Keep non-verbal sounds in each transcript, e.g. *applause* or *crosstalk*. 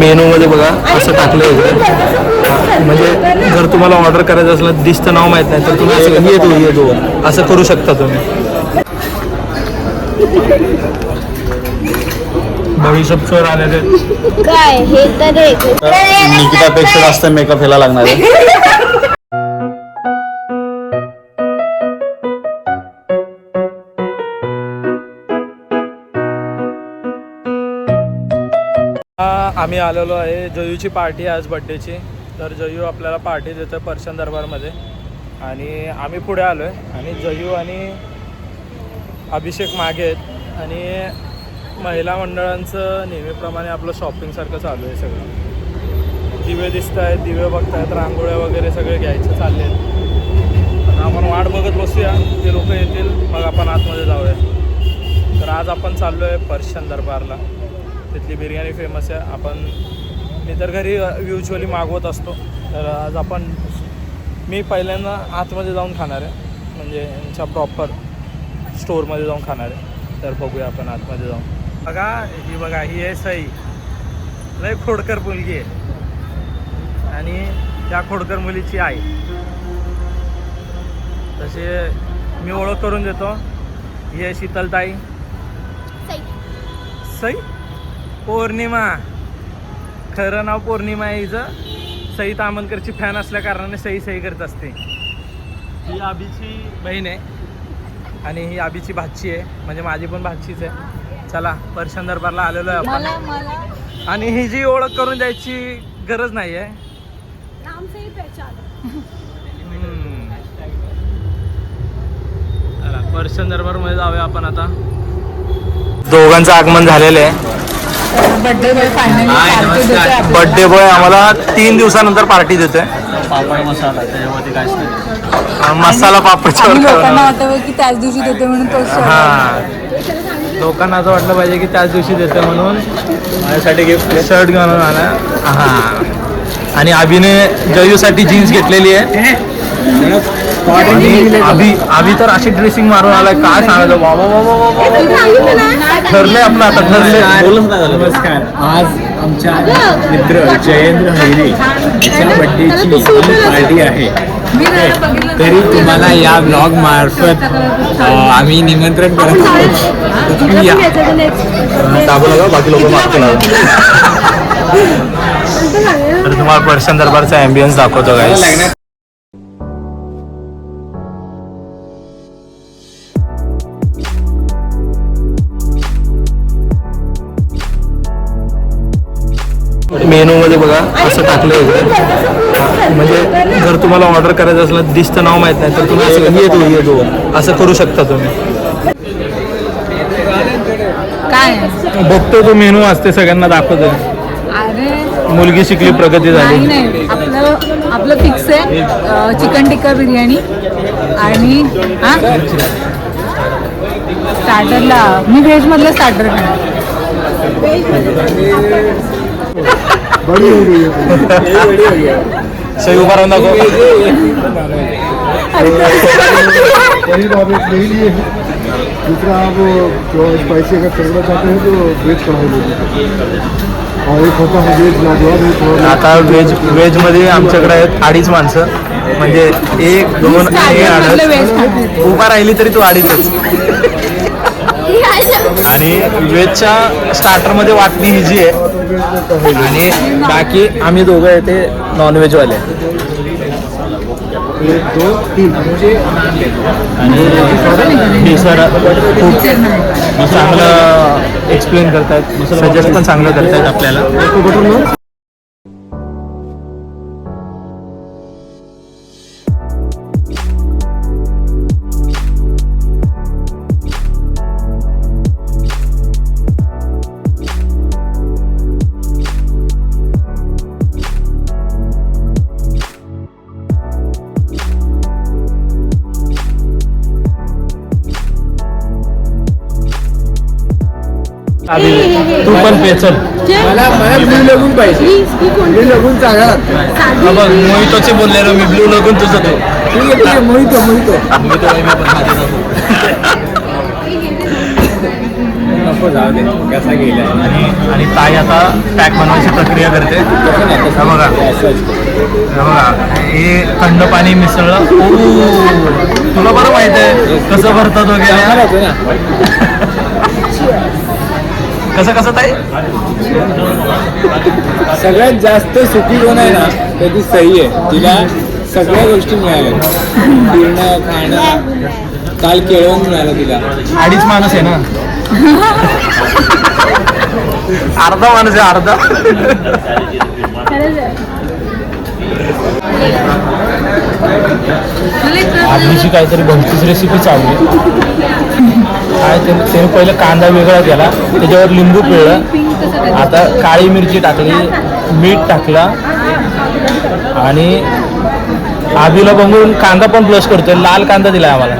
मेनूमध्ये बघा असं टाकलं आहे म्हणजे जर तुम्हाला ऑर्डर करायचं असलं दिसतं नाव माहीत नाही तर तुम्ही असं येतो येतो. असं करू शकता तुम्ही. भविष्यात सर आलेले. काय? हे तर निकितापेक्षा जास्त मेकअप ह्याला लागणार आहे. *laughs* आम्ही आलेलो आहे जयूची पार्टी आहे आज बड्डेची. तर जयू आपल्याला पार्टी देतो आहे पर्शन दरबारमध्ये. आणि आम्ही पुढे आलो आहे आणि जयू आणि अभिषेक मागे आहेत. आणि महिला मंडळांचं नेहमीप्रमाणे आपलं शॉपिंगसारखं चालू आहे सगळं. दिवे दिसत आहेत दिवे बघत आहेत रांगोळ्या वगैरे सगळे घ्यायचे चालले आहेत आपण वाट बघत बसूया. ते लोक येतील मग आपण आतमध्ये जाऊया. तर आज आपण चाललो आहे पर्शन दरबारला. तिथली बिर्याणी फेमस आहे. आपण मी तर घरी युजली मागवत असतो. तर आज आपण मी पहिल्यांदा आतमध्ये जाऊन खाणार आहे. म्हणजे यांच्या प्रॉपर स्टोअरमध्ये जाऊन खाणार आहे. तर बघूया आपण आतमध्ये जाऊन. बघा ही बघा ही आहे सई. लय खोडकर मुलगी आहे. आणि त्या खोडकर मुलीची आई. तसे मी ओळख करून देतो. ही आहे शीतलताई. सई? पौर्णिमा. खरं नाव पौर्णिमा आहे हिचं. सई तामनकरची फॅन असल्या कारणाने सई सई करत असते. ही आबीची बहीण आहे. आणि ही आबीची भाची आहे. म्हणजे माझी पण भाचीच आहे. चला पर्शन दरबारला आलेलो आहे आपण. आणि ही जी ओळख करून द्यायची गरज नाही आहे. नाम से ही पहचान हम्म. चला पर्शन दरबारमध्ये जाऊया आपण आता. दोघांचं आगमन झालेलं आहे. बर्थडे बॉय फायनली पार्टी देतोय बर्थडे बॉय आम्हाला तीन दिवसानंतर पार्टी देतोय. पापड मसाला त्याच्यामध्ये काहीच नाही मसाला लोकांना पापड वाटतं की त्याच दिवशी देतो म्हणून तो हा. लोकांना असं वाटलं पाहिजे की त्याच दिवशी देते म्हणून माझ्यासाठी गिफ्ट शर्ट घेऊन आला हा. आणि अभिने जयूसाठी जीन्स घेतलेली आहे. आणि अभि अभि तर अशी ड्रेसिंग मारून आलाय काय सांगायचं? वा वा वा वा वा वा. ठरलंय आपलं आता ठरलंय नमस्कार. आज आमच्या मित्र जयेंद्र हैरे याच्या बड्डेची पार्टी आहे. तरी तुम्हाला या ब्लॉग मार्फत आम्ही निमंत्रण करत आहोत. तर तुम्ही या. बाकी लोक *laughs* तर तुम्हाला पर्शन दरबारचा अँबियन्स दाखवतो काय मेनू मध्ये बघा असं टाकलं आहे म्हणजे जर तुम्हाला ऑर्डर करायचं असलं दिसतं नाव माहीत नाही तर तुम्ही असं येतो येतो असं करू शकता तुम्ही. काय? आहे? बघतो तो मेनू असते सगळ्यांना दाखवतो. अरे मुलगी शिकली प्रगती नाही झाली. नाही आपलं आपलं फिक्स आहे अं, चिकन टिक्का बिर्याणी आणि हा? स्टार्टरला मी व्हेज मधलं स्टार्टर खाणार. सही उभा राहून दाखव पनीर आप एक ले लिए दूसरा आप जो स्पाइसी अगर करना चाहते हैं तो वेज कढ़ाई ले लीजिए और एक होता है वेज लाजवाब थोड़ा आता व्हेज व्हेजमध्ये आमच्याकडे आहेत अडीच माणसं. म्हणजे एक दोन आणि स्टार्टर व्हेज अडीच उभा राहिली तरी तू अडीचच *laughs* आणि व्हेजच्या स्टार्टरमध्ये वाटणी ही जी आहे आणि बाकी आम्ही दोघं आहे ते नॉनव्हेजवाले आणि सर खूप चांगलं एक्सप्लेन करतायत सजेस्ट पण चांगलं करतायत आपल्याला. तू पण पे चल. मला मला ब्लू लगून पाहिजे. ब्लू लगून चांगला हा बघ मोहितोचे बोललेलो मी ब्लू लगून तुझं तू. ठीक आहे ठीक आहे मोहितो मोहितो. नको. जाऊ दे. कसा गेला आणि आणि ताई आता पॅक बनवायची प्रक्रिया करते. हा बघा. हा बघा. हे थंड पाणी मिसळलं. ओ, तुला बरं माहीत आहे कसं भरतात वगैरे? कसं कसं ताई? सगळ्यात जास्त सुखी कोण आहे ना तर ती सही आहे. तिला सगळ्या गोष्टी मिळाल्या. फिरणं खाणं काल केळवण मिळालं तिला. अडीच माणूस आहे ना? अर्धा माणूस आहे अर्धा. आहे. आधीची काहीतरी बहुतीच रेसिपी चालली काय ते त्याने पहिलं कांदा वेगळा केला त्याच्यावर लिंबू पिळलं. आता काळी मिरची टाकली मीठ टाकला आणि आबीला बघून कांदा पण प्लस करतोय. लाल कांदा दिला आम्हाला.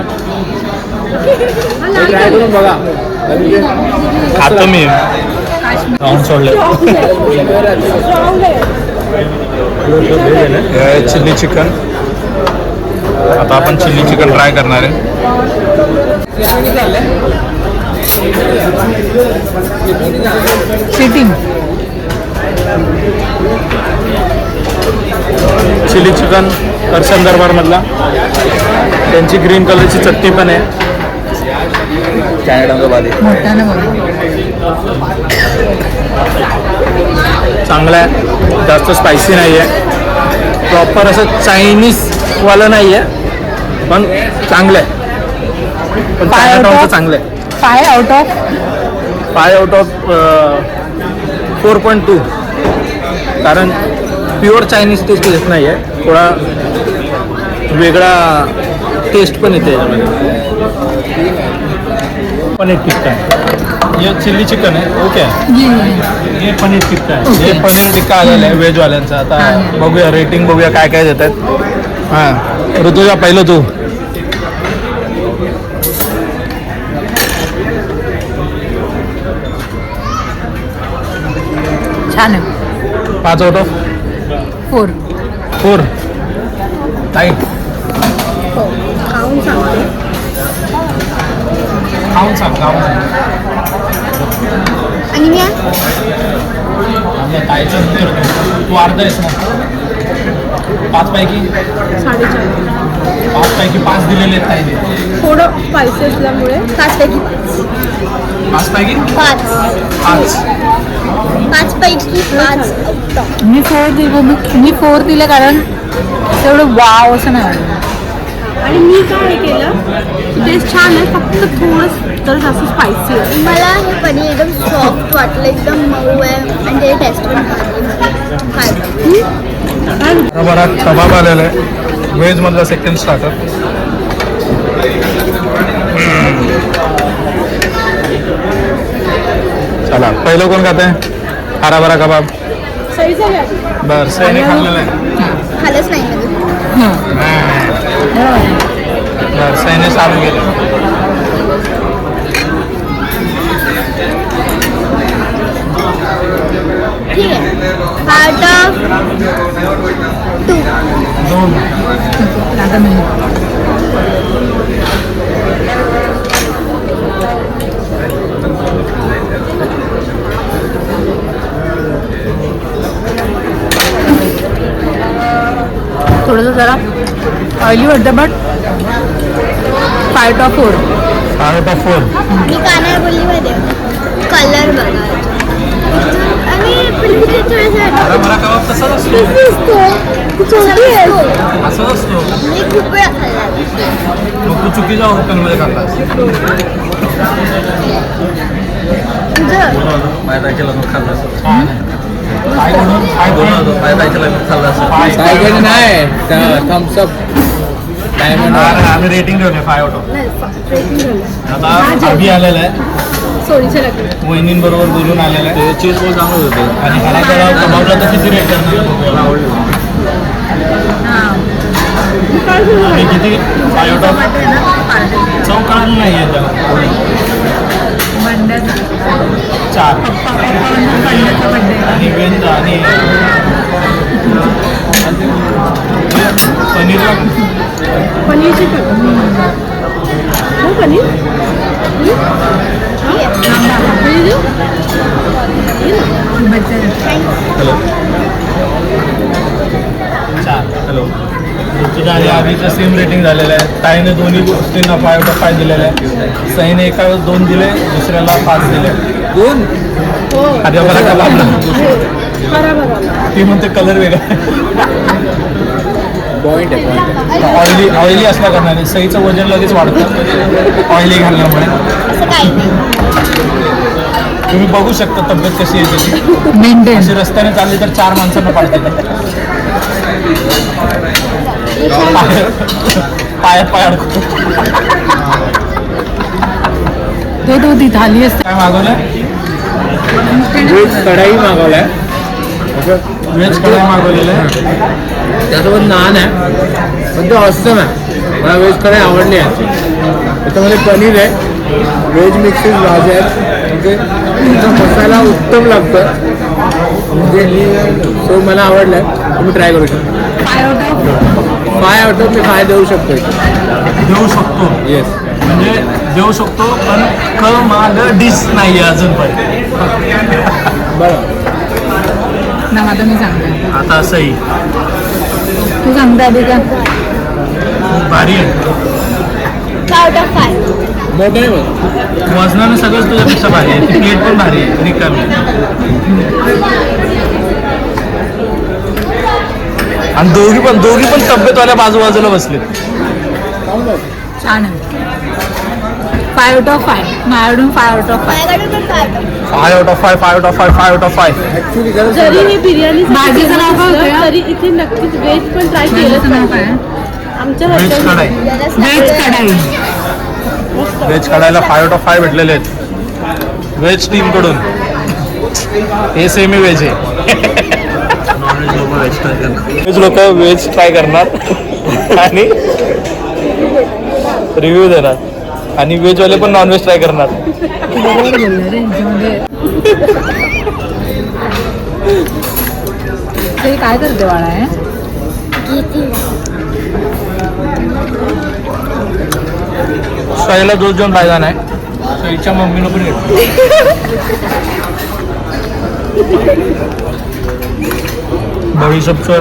खातो मी. खाऊन चिल्ली चिकन. आता आपण चिल्ली चिकन ट्राय करणार आहे. चिली चिकन करशन दरबारमधला त्यांची ग्रीन कलरची चटणी पण आहे. चांगला आहे. जास्त स्पायसी नाही आहे प्रॉपर असं चायनीजवालं नाही आहे पण चांगलं आहे. पण Five out चायनाटाऊनचं of- चांगलं आहे five out of five out of four point two कारण प्युअर चायनीज टेस्ट येत नाही आहे थोडा वेगळा टेस्ट पण येते याच्यामध्ये. पनीर टिक्का. आहे हे चिल्ली चिकन आहे. ओके. हे पनीर टिक्का आहे. हे पनीर टिक्का आलेलं आहे व्हेजवाल्यांचं आता बघूया रेटिंग बघूया काय काय देत आहेत हां. ऋतुजा पहिलं तू. छान आहे. पाच आउट ऑफ फोर फोर ताई खाऊन सांगते. खाऊन सांग खाऊन सांग. आणि मी आपल्या ताईचं नंतर तू तू अर्धा आहेस ना पाच पैकी साडेचार. पाच पैकी पाच दिलेले आहेत ताईने थोडं स्पायसी असल्यामुळे पाच पैकी पाच. पैकी पाच. पाच. पाच पैकी पाच. मी फोर दिलं मी फोर दिलं कारण तेवढं वाव असं नाही वाटलं. आणि मी काय केलं? टेस्ट छान आहे फक्त थोडं तर जास्त स्पायसी आहे. मला हे पनीर एकदम सॉफ्ट वाटलं एकदम मऊ आहे. आणि ते टेस्ट पण भारी आहे. बरा कबाब आलेला आहे. व्हेजमधला सेकंड स्टार्टर चला पहिलं कोण खात आहे हरा भरा कबाब. बर सैने खाल्लेलं आहे. बर सैने चालू केलं ठीक आहे. दोन आता मी थोडंसं जरा ऑइली वाटतं but five top four of four मी कानार बोलली मध्ये कलर बघा. हरा भरा कबाब तसाच असतो. असंच असतो मग तू चुकीच्या हॉटेलमध्ये खाल्लास तुझं माझ्या ताईच्या लग्नात खाल्लं. काय म्हणून काय बोलतो माझ्या ताईच्या लग्नात खाल्लं असं काय नाही थम्सअप आम्ही रेटिंग ठेवले फाय आउट ऑफ आता अभि आलेला आहे. लागलं वहिनींबरोबर बोलून आलेला आहे. ते चीज रोल चांगलं होतं. आणि हरा कबाब कबाबला तर किती रेट करणार? आणि किती? फाय आउट ऑफ चौकाळून नाही आहे त्याला. चार. आणि वेंद आणि पनीरला पनीर चिकन हो पनीर? हॅलो तुझ्या आणि आधीचं सेम रेटिंग झालेलं आहे. ताईने दोन्ही गोष्टींना फाय आउट ऑफ फाय दिलेलं आहे सईने एका दोन दिले दुसऱ्याला पाच दिले. दोन? आधी मला का ती म्हणते कलर वेगळा पॉईंट आहे पॉईंट ऑइली ऑइली असल्या कारणाने सईचं वजन लगेच वाढतं. ऑइली घालण्यामुळे. नाही तुम्ही बघू शकता तब्येत कशी आहे त्याची. मेंटेन अशी रस्त्याने चालली तर चार माणसांना पाडते पायात पाय अडकतो तो तो ती थाली असते. काय मागवलं व्हेज कढाई मागवलाय. व्हेज कढाई मागवलेलं आहे. त्यासोबत नान आहे. पण ते ऑसम आहे. मला व्हेज कढाई आवडली आहे. त्याच्यामध्ये पनीर आहे. व्हेज मिक्सेस भाज्या आहेत म्हणजे मसाला उत्तम लागतं म्हणजे सो मला आवडलं. आहे तुम्ही ट्राय करू शकता. फाय आउट ऑफ मी फाय देऊ शकतो देऊ शकतो. येस म्हणजे देऊ शकतो पण क माग डिश नाही आहे अजून पण बरं. ना आता मी सांगते. आता असंही तू सांगते आधी का? भारी आहे. आउट ऑफ फाय मोठं आहे बघ वजनानं सगळंच तुझ्यापेक्षा भारी आहे. ती प्लेट पण भारी आहे. रिकामी आणि दोघी पण दोघी पण तब्येतवाल्या बाजूबाजूला बसलेत. छान आहे. फाय आउट ऑफ फाय माझ्याकडून फाय आउट ऑफ फाय माझ्याकडे पण five five out of five five out of five five out of five जरी हे बिर्याणी भाजीचं नाव काय होतं? तरी इथे नक्कीच व्हेज पण ट्राय केलं काय आमच्या hotel kadai. Veg kadai. Veg कढायला five out of five भेटलेले आहेत. व्हेज टीमकडून हे सेमी व्हेज आहे. व्हेज लोक व्हेज ट्राय करणार आणि रिव्ह्यू देणार. आणि व्हेजवाले पण नॉनव्हेज ट्राय करणार. काय करते बाळा आहे सईला दोन दोन पायदान आहे सईच्या मम्मीनं पण घेतलं.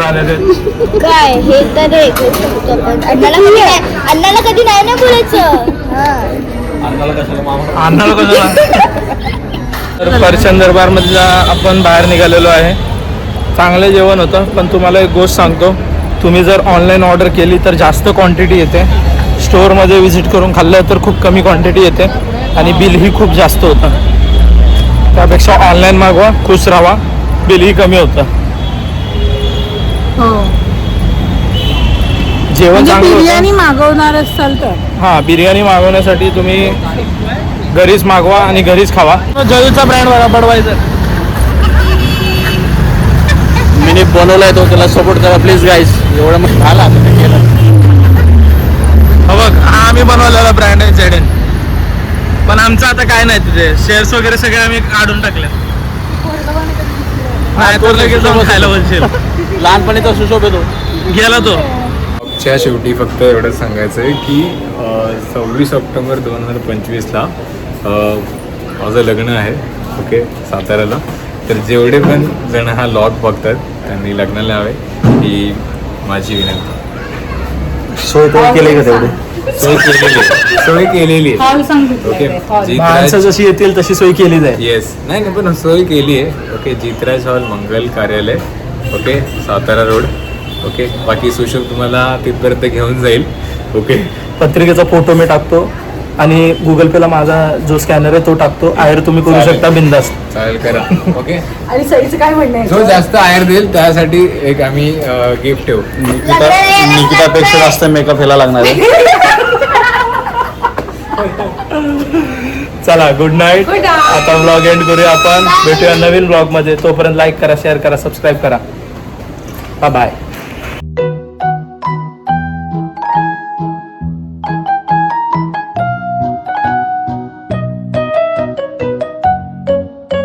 आलेले. काय? हे तर अण्णाला कधी नाही अण्णाला कधी नाही ना बोलायचं? हा. आणणार कशाला तर पर्शन दरबारमधला आपण बाहेर निघालेलो आहे. चांगलं जेवण होतं पण तुम्हाला एक गोष्ट सांगतो. तुम्ही जर ऑनलाईन ऑर्डर केली तर जास्त क्वांटिटी येते. स्टोअरमध्ये व्हिजिट करून खाल्लं तर खूप कमी क्वांटिटी येते आणि बिलही खूप जास्त होतं. त्यापेक्षा ऑनलाईन मागवा खुश राहा. बिलही कमी होतं. हो. जेवण म्हणजे चांगलं बिर्याणी होतं मागवणार असाल तर. हां बिर्याणी मागवण्यासाठी तुम्ही घरीच मागवा आणि घरीच खावा. जयूचा ब्रँड बघा बडवायचं. मी बनवलाय तो त्याला सपोर्ट करा प्लीज गाईस एवढं मग झाला आमचं आता काय नाही तिथे शेअर्स वगैरे सगळे आम्ही काढून टाकले नाही तर लगेच जाऊन खायला बोलशील. *laughs* लहानपणीचा सुशोभ येतो गेला तो. च्या शेवटी फक्त एवढं सांगायचं आहे की सव्वीस ऑक्टोबर दोन हजार पंचवीसला माझं लग्न आहे ओके साताऱ्याला. तर जेवढे पण जण हा लॉग बघतात त्यांनी लग्नाला यावे ही माझी विनंती. सोय केली का तेवढी? सोय केलेली आहे. सोय केलेली आहे. हॉल सांगितलं. ओके माणसं जशी येतील तशी सोय केली जाईल. येस नाही नाही पण सोय केली आहे. ओके जितराज हॉल मंगल कार्यालय. Okay Satara road. ओके बाकी सुशोभ तुम्हाला तिथपर्यंत घेऊन जाईल. ओके पत्रिकेचा फोटो मी टाकतो. आणि गुगल पेला माझा जो स्कॅनर आहे तो टाकतो. आयर तुम्ही करू चालेल. शकता बिंदास. चालेल करा. ओके आणि सईचं काय म्हणणं आहे? जो जास्त आयर देईल त्यासाठी एक आम्ही गिफ्ट ठेवू. निकिता निकितापेक्षा जास्त मेकअप ह्याला लागणार आहे. चला गुड नाईट आता ब्लॉग एंड करूया आपण. भेटूया नवीन ब्लॉगमध्ये. तोपर्यंत लाईक करा शेअर करा सबस्क्राईब करा. बाय